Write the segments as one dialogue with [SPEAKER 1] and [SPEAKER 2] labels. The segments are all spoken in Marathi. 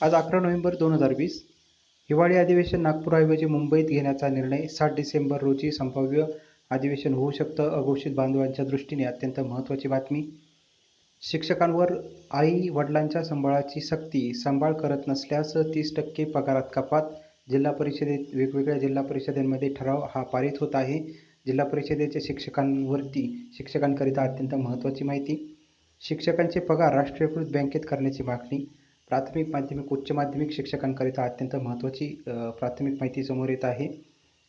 [SPEAKER 1] आज अकरा नोव्हेंबर दोन हजार वीस हिवाळी अधिवेशन नागपूरऐवजी मुंबईत घेण्याचा निर्णय सात डिसेंबर रोजी संभाव्य अधिवेशन होऊ शकतं अघोषित बांधवांच्या दृष्टीने अत्यंत महत्त्वाची बातमी. शिक्षकांवर आई वडिलांच्या संबळाची सक्ती सांभाळ करत नसल्यास तीस टक्के पगारात कपात. जिल्हा परिषदेत वेगवेगळ्या जिल्हा परिषदेमध्ये ठराव हा पारित होत आहे. जिल्हा परिषदेच्या शिक्षकांवरती शिक्षकांकरिता अत्यंत महत्त्वाची माहिती. शिक्षकांचे पगार राष्ट्रीयकृत बँकेत करण्याची मागणी. प्राथमिक माध्यमिक उच्च माध्यमिक शिक्षकांकरिता अत्यंत महत्त्वाची प्राथमिक माहिती समोर येत आहे.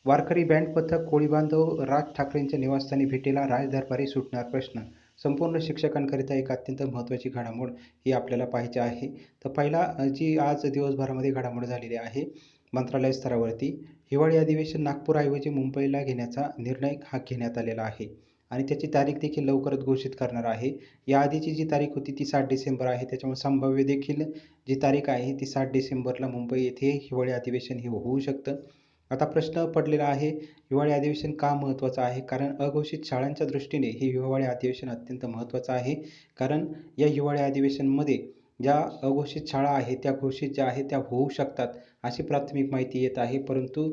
[SPEAKER 1] वारकरी बँड पथक कोळीबांधव राज ठाकरेंच्या निवासस्थानी भेटेला राजदरबारी सुटणार प्रश्न. संपूर्ण शिक्षकांकरिता एक अत्यंत महत्त्वाची घडामोड ही आपल्याला पाहायची आहे. तर पहिला जी आज दिवसभरामध्ये घडामोड झालेली आहे मंत्रालय स्तरावरती हिवाळी अधिवेशन नागपूरऐवजी मुंबईला घेण्याचा निर्णय हा घेण्यात आलेला आहे. आणि त्याची तारीख देखील लवकरच घोषित करणार आहे. याआधीची जी तारीख होती ती सात डिसेंबर आहे. त्याच्यामुळे संभाव्य देखील जी तारीख आहे ती सात डिसेंबरला मुंबई येथे हिवाळी अधिवेशन हे होऊ शकतं. आता प्रश्न पडलेला आहे हिवाळी अधिवेशन का महत्त्वाचं आहे? कारण अघोषित शाळांच्या दृष्टीने हे हिवाळी अधिवेशन अत्यंत महत्त्वाचं आहे. कारण या हिवाळी अधिवेशनमध्ये ज्या अघोषित शाळा आहेत त्या घोषित ज्या आहेत त्या होऊ शकतात अशी प्राथमिक माहिती येत आहे. परंतु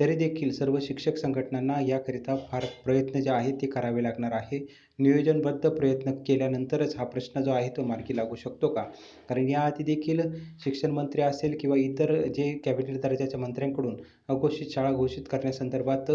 [SPEAKER 1] तरी देखील सर्व शिक्षक संघटनांना याकरिता फार प्रयत्न जे आहेत ते करावे लागणार आहे. नियोजनबद्ध प्रयत्न केल्यानंतरच हा प्रश्न जो आहे तो मार्गी लागू शकतो का? कारण याआधी देखील शिक्षण मंत्री असेल किंवा इतर जे कॅबिनेट दर्जाच्या मंत्र्यांकडून अघोषित शाळा घोषित करण्यासंदर्भात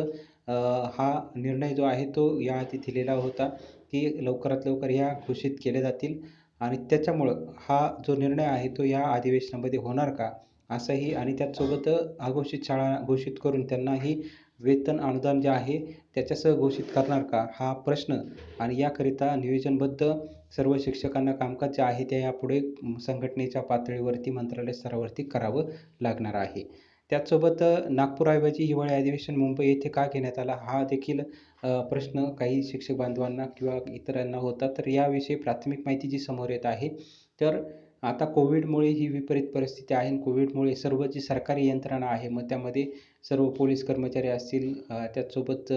[SPEAKER 1] हा निर्णय जो आहे तो याआधी दिलेला होता की लवकरात लवकर ह्या घोषित केल्या जातील. आणि त्याच्यामुळं हा जो निर्णय आहे तो या अधिवेशनामध्ये होणार का? असंही आणि त्याचसोबत अघोषित शाळा घोषित करून त्यांनाही वेतन अनुदान जे आहे त्याच्यासह घोषित करणार का? हा प्रश्न आणि याकरिता नियोजनबद्ध सर्व शिक्षकांना कामकाज जे आहे ते यापुढे संघटनेच्या पातळीवरती मंत्रालय स्तरावरती करावं लागणार आहे. त्याचसोबत नागपूरऐवजी हिवाळी अधिवेशन मुंबई येथे का घेण्यात आला हा देखील प्रश्न काही शिक्षक बांधवांना किंवा इतरांना होता. तर याविषयी प्राथमिक माहिती जी समोर येत आहे तर आता कोविडमुळे ही विपरीत परिस्थिती आहे आणि कोविडमुळे सर्व जी सरकारी यंत्रणा आहे मग त्यामध्ये सर्व पोलीस कर्मचारी असतील त्याचसोबत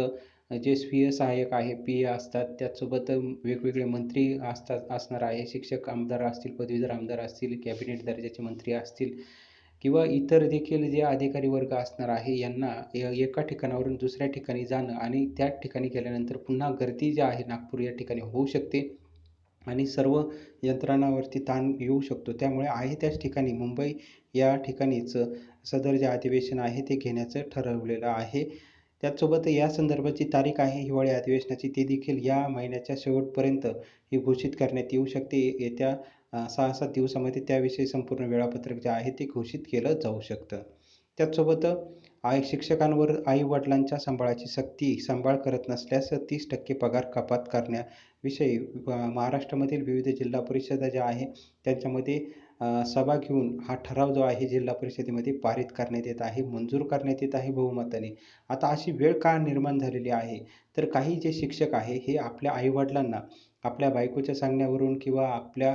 [SPEAKER 1] जे स्वीय सहाय्यक आहे पी ए असतात त्याचसोबत वेगवेगळे मंत्री असतात असणार आहे शिक्षक आमदार असतील पदवीधर आमदार असतील कॅबिनेट दर्जाचे मंत्री असतील किंवा इतर देखील जे अधिकारी वर्ग असणार आहे यांना एका ठिकाणावरून दुसऱ्या ठिकाणी जाणं आणि त्या ठिकाणी गेल्यानंतर पुन्हा गर्दी जी आहे नागपूर या ठिकाणी होऊ शकते. आणि सर्व यंत्रणावरती ताण येऊ शकतो. त्यामुळे आहे त्याच ठिकाणी मुंबई या ठिकाणीच सदर जे अधिवेशन आहे ते घेण्याचं ठरवलेलं आहे. त्याचसोबत या संदर्भाची तारीख आहे हिवाळी अधिवेशनाची ती देखील या महिन्याच्या शेवटपर्यंत ही घोषित करण्यात येऊ शकते. येत्या सहा सात दिवसामध्ये त्याविषयी संपूर्ण वेळापत्रक जे आहे ते घोषित केलं जाऊ शकतं. त्याचसोबत आई शिक्षकांवर आई वडिलांच्या सांभाळाची सक्ती सांभाळ करत नसल्यास तीस टक्के पगार कपात करण्या विषयी महाराष्ट्रामधील विविध जिल्हा परिषदा ज्या आहे त्यांच्यामध्ये सभा घेऊन हा ठराव जो आहे जिल्हा परिषदेमध्ये पारित करण्यात येत आहे मंजूर करण्यात येत आहे बहुमताने. आता अशी वेळ का निर्माण झालेली आहे? तर काही जे शिक्षक आहे हे आपल्या आईवडिलांना आपल्या बायकोच्या सांगण्यावरून किंवा आपल्या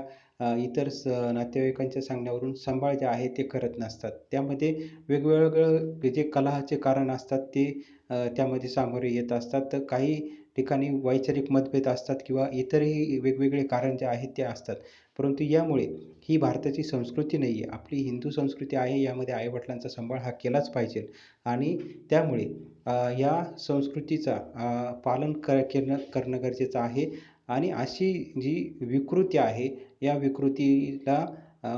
[SPEAKER 1] इतर स नातेवाईकांच्या सांगण्यावरून सांभाळ जे आहे ते करत नसतात. त्यामध्ये वेगवेगळं जे कलहाचे कारण असतात ते त्यामध्ये सामोरे येत असतात. तर काही ठिकाणी वैचारिक मतभेद असतात किंवा इतरही वेगवेगळे कारण जे आहेत ते असतात. परंतु यामुळे ही भारताची संस्कृती नाही आहे आपली हिंदू संस्कृती आहे यामध्ये आईवडिलांचा सांभाळ हा केलाच पाहिजे. आणि त्यामुळे या संस्कृतीचा पालन कर केलं करणं गरजेचं आहे. आणि अशी जी विकृती आहे या विकृतीला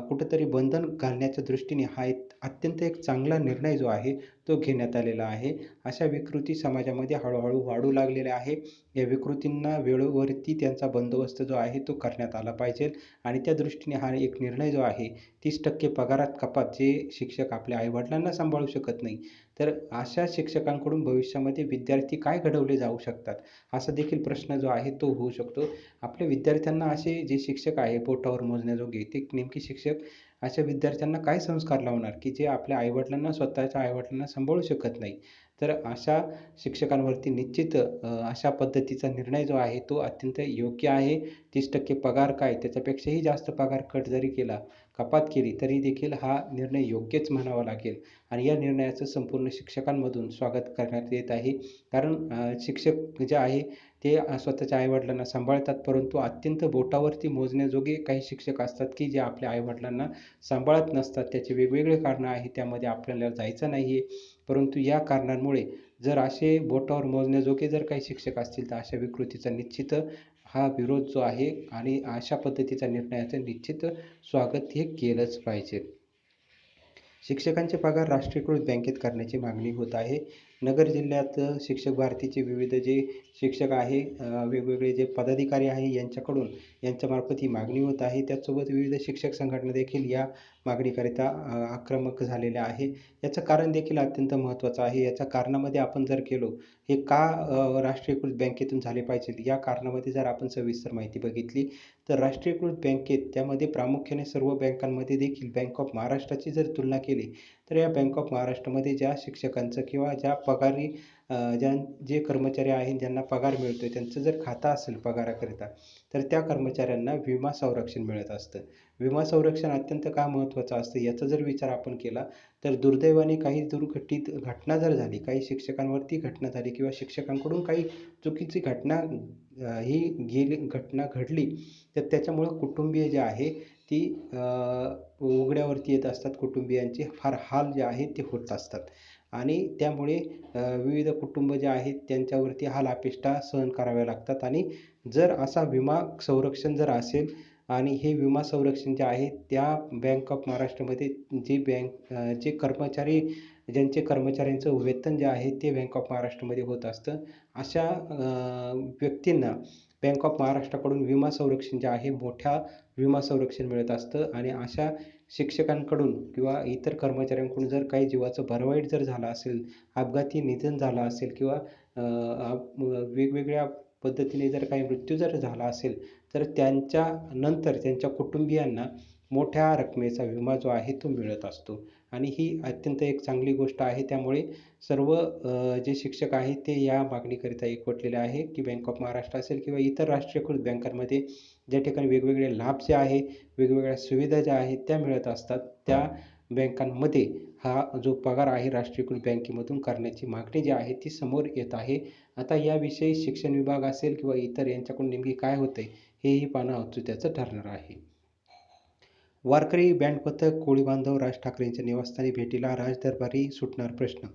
[SPEAKER 1] कुठंतरी बंधन घालण्याच्या दृष्टीने हा एक अत्यंत एक चांगला निर्णय जो आहे तो घेण्यात आलेला आहे. अशा विकृती समाजामध्ये हळूहळू वाढू लागलेल्या आहे. या विकृतींना वेळोवरती त्यांचा बंदोबस्त जो आहे तो करण्यात आला पाहिजे आणि त्या दृष्टीने हा एक निर्णय जो आहे तीस टक्के पगारात कपात जे शिक्षक आपल्या आईवडिलांना सांभाळू शकत नाही. तर अशा शिक्षकांकडून भविष्यामध्ये विद्यार्थी काय घडवले जाऊ शकतात? असा देखील प्रश्न जो आहे तो होऊ शकतो. आपल्या विद्यार्थ्यांना असे जे शिक्षक आहे पोटावर मोजण्याजोगे ते नेमके शिक्षक अशा विद्यार्थ्यांना काय संस्कार लावणार की जे आपल्या आईवडिलांना स्वतःच्या आईवडिलांना सांभाळू शकत नाही? तर अशा शिक्षकांवरती निश्चित अशा पद्धतीचा निर्णय जो आहे तो अत्यंत योग्य आहे. तीस टक्के पगार काय? त्याच्यापेक्षाही जास्त पगार कट जरी केला कपात केली तरी देखील हा निर्णय योग्यच म्हणावा लागेल. आणि या निर्णयाचं संपूर्ण शिक्षकांमधून स्वागत करण्यात येत आहे. कारण शिक्षक जे आहे ते स्वतःच्या आईवडिलांना सांभाळतात. परंतु अत्यंत बोटावरती मोजण्याजोगे काही शिक्षक असतात की जे आपल्या आईवडिलांना सांभाळत नसतात. त्याचे वेगवेगळे कारणं आहेत. त्यामध्ये आपल्याला जायचं नाही आहे परंतु या कारणांमुळे जर असे बोटावर मोजण्याजोगे जर काही शिक्षक असतील तर अशा विकृतीचा निश्चित हा विरोध जो आहे आणि अशा पद्धतीचा निर्णयाचं निश्चित स्वागत हे केलंच पाहिजे. शिक्षकांचे पगार राष्ट्रीयकृत बँकेत करण्याची मागणी होत आहे. नगर जिल्ह्यात शिक्षक भारतीचे विविध जे शिक्षक आहे वेगवेगळे जे पदाधिकारी आहे यांच्याकडून यांच्यामार्फत ही मागणी होत आहे. त्याचसोबत विविध शिक्षक संघटना देखील या मागणीकरिता आक्रमक झालेल्या आहे याचं कारण देखील अत्यंत महत्त्वाचं आहे. याच्या कारणामध्ये आपण जर गेलो हे का राष्ट्रीयकृत बँकेतून झाले पाहिजे? या कारणामध्ये जर आपण सविस्तर माहिती बघितली तर राष्ट्रीयकृत बँकेत त्यामध्ये प्रामुख्याने सर्व बँकांमध्ये देखील बँक ऑफ महाराष्ट्राची जर तुलना केली तर या बँक ऑफ महाराष्ट्रामध्ये ज्या शिक्षकांचं किंवा ज्या पगारी ज्या जे कर्मचारी आहेत ज्यांना पगार मिळतो आहे त्यांचं जर खातं असेल पगाराकरिता तर त्या कर्मचाऱ्यांना विमा संरक्षण मिळत असतं. विमा संरक्षण अत्यंत का महत्त्वाचं असतं? याचा जर विचार आपण केला तर दुर्दैवाने काही दुर्घटित घटना जर झाली काही शिक्षकांवरती घटना झाली किंवा शिक्षकांकडून काही चुकीची घटना ही गेली घटना घडली तर त्याच्यामुळं कुटुंबीय जे आहे ती उघड्यावरती येत असतात कुटुंबियांचे फार हाल जे आहेत ते होत असतात. आणि त्यामुळे विविध कुटुंब जे आहेत त्यांच्यावरती हाल अपेष्टा सहन कराव्या लागतात. आणि जर असा विमा संरक्षण जर असेल आणि हे विमा संरक्षण जे आहे त्या बँक ऑफ महाराष्ट्रामध्ये जे बँक जे कर्मचारी ज्यांचे कर्मचाऱ्यांचं वेतन जे आहे ते बँक ऑफ महाराष्ट्रामध्ये होत असतं. अशा व्यक्तींना बँक ऑफ महाराष्ट्राकडून विमा संरक्षण जे आहे मोठ्या विमा संरक्षण मिळत असतं. आणि अशा शिक्षकांकडून किंवा इतर कर्मचाऱ्यांकडून जर काही जीवाचं भरवाईट जर झालं असेल अपघाती निधन झालं असेल किंवा वेगवेगळ्या पद्धतीने जर काही मृत्यू जर झाला असेल तर त्यांच्या नंतर त्यांच्या कुटुंबियांना मोठ्या रकमेचा विमा जो आहे तो मिळत असतो. आणि ही अत्यंत एक चांगली गोष्ट आहे. त्यामुळे सर्व जे शिक्षक आहेत ते या मागणीकरिता एकवटलेले आहे की बँक ऑफ महाराष्ट्र असेल किंवा इतर राष्ट्रीयकृत बँकांमध्ये ज्या ठिकाणी वेगवेगळे लाभ जे आहे वेगवेगळ्या सुविधा ज्या आहेत त्या मिळत असतात त्या बँकांमध्ये हा जो पगार आहे राष्ट्रीयकृत बँकेमधून करण्याची मागणी जी आहे ती समोर येत आहे. आता याविषयी शिक्षण विभाग असेल किंवा इतर यांच्याकडून नेमकी काय होतं आहे हेही पाहणं औत्सुक्याचं ठरणार आहे. वारकरी बँड पथक कोळी बांधव राज ठाकरेंच्या निवासस्थानी भेटीला राजदरबारी सुटणार प्रश्न.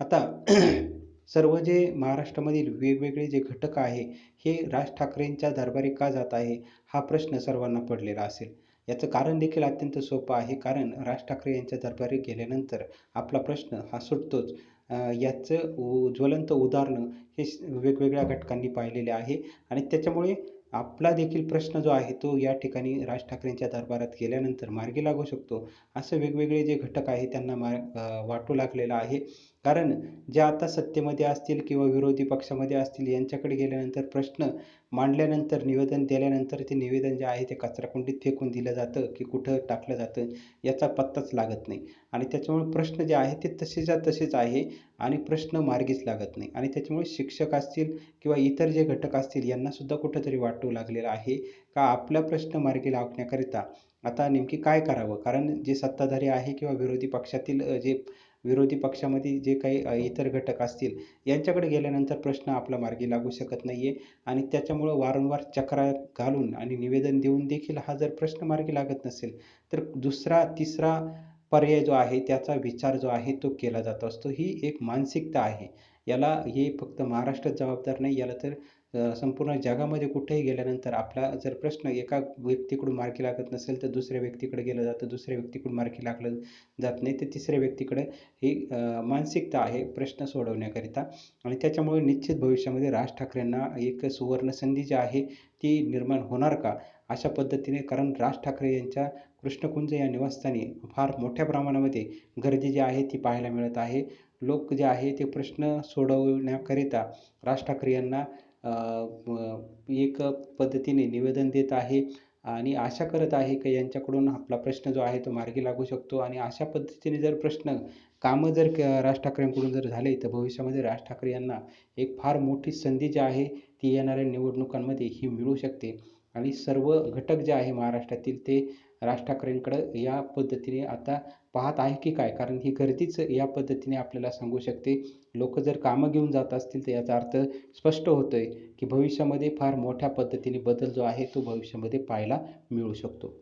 [SPEAKER 1] आता सर्व जे महाराष्ट्रामधील वेगवेगळे जे घटक आहे हे राज ठाकरेंच्या दरबारी का जात आहे हा प्रश्न सर्वांना पडलेला असेल. याचं कारण देखील अत्यंत सोपं आहे कारण राज ठाकरे यांच्या दरबारी गेल्यानंतर आपला प्रश्न हा सुटतोच. याचं ज्वलंत उदाहरणं हे वेगवेगळ्या घटकांनी पाहिलेले आहे. आणि त्याच्यामुळे आपला देखील प्रश्न जो आहे तो या ठिकाणी राज ठाकरेंच्या दरबारात गेल्यानंतर मार्गी लागू शकतो. असं वेगवेगळे जे घटक आहे त्यांना मार वाटू लागलेलं आहे. कारण जे आता सत्तेमध्ये असतील किंवा विरोधी पक्षामध्ये असतील यांच्याकडे गेल्यानंतर प्रश्न मांडल्यानंतर निवेदन दिल्यानंतर ते निवेदन जे आहे ते कचराकुंडीत फेकून दिलं जातं की कुठं टाकलं जातं याचा पत्ताच लागत नाही. आणि त्याच्यामुळे प्रश्न जे आहे ते तसेच्या तसेच आहे आणि प्रश्न मार्गीच लागत नाही. आणि त्याच्यामुळे शिक्षक असतील किंवा इतर जे घटक असतील यांनासुद्धा कुठंतरी वाटू लागलेलं आहे का आपला प्रश्न मार्गी लावण्याकरिता आता नेमकी काय करावं? कारण जे सत्ताधारी आहे किंवा विरोधी पक्षातील जे विरोधी पक्षामध्ये जे काही इतर घटक असतील यांच्याकडे गेल्यानंतर प्रश्न आपला मार्गी लागू शकत नाही आहे आणि त्याच्यामुळं वारंवार चक्रात घालून आणि निवेदन देऊन देखील हा जर प्रश्न मार्गी लागत नसेल तर दुसरा तिसरा पर्याय जो आहे त्याचा विचार जो आहे तो केला जात असतो. ही एक मानसिकता आहे. याला हे फक्त महाराष्ट्रात जबाबदार नाही याला तर संपूर्ण जगामध्ये कुठेही गेल्यानंतर आपला जर प्रश्न एका व्यक्तीकडून मार्गी लागत नसेल तर दुसऱ्या व्यक्तीकडे गेलं जातं. दुसऱ्या व्यक्तीकडून मार्गी लागलं जात नाही. तर तिसऱ्या व्यक्तीकडे ही मानसिकता आहे प्रश्न सोडवण्याकरिता. आणि त्याच्यामुळे निश्चित भविष्यामध्ये राज ठाकरेंना एक सुवर्ण संधी जी आहे ती निर्माण होणार का? अशा पद्धतीने कारण राज ठाकरे यांच्या कृष्णकुंज या निवासस्थानी फार मोठ्या प्रमाणामध्ये गर्दी जी आहे ती पाहायला मिळत आहे. लोक जे आहे ते प्रश्न सोडवण्याकरिता राज ठाकरे यांना एक पद्धतीने निवेदन देत आहे आणि आशा करत आहे की यांच्याकडून आपला प्रश्न जो आहे तो मार्गी लागू शकतो. आणि अशा पद्धतीने जर प्रश्न कामं जर राज ठाकरेंकडून जर झाले तर भविष्यामध्ये राज ठाकरे यांना एक फार मोठी संधी जी आहे ती येणाऱ्या निवडणुकांमध्ये ही मिळू शकते. आणि सर्व घटक जे आहे महाराष्ट्रातील ते राज ठाकरेंकडं या पद्धतीने आता पाहत आहे की काय? कारण ही गर्दीच या पद्धतीने आपल्याला सांगू शकते. लोक जर कामं घेऊन जात असतील तर याचा अर्थ स्पष्ट होतो आहे की भविष्यामध्ये फार मोठ्या पद्धतीने बदल जो आहे तो भविष्यामध्ये पाहायला मिळू शकतो.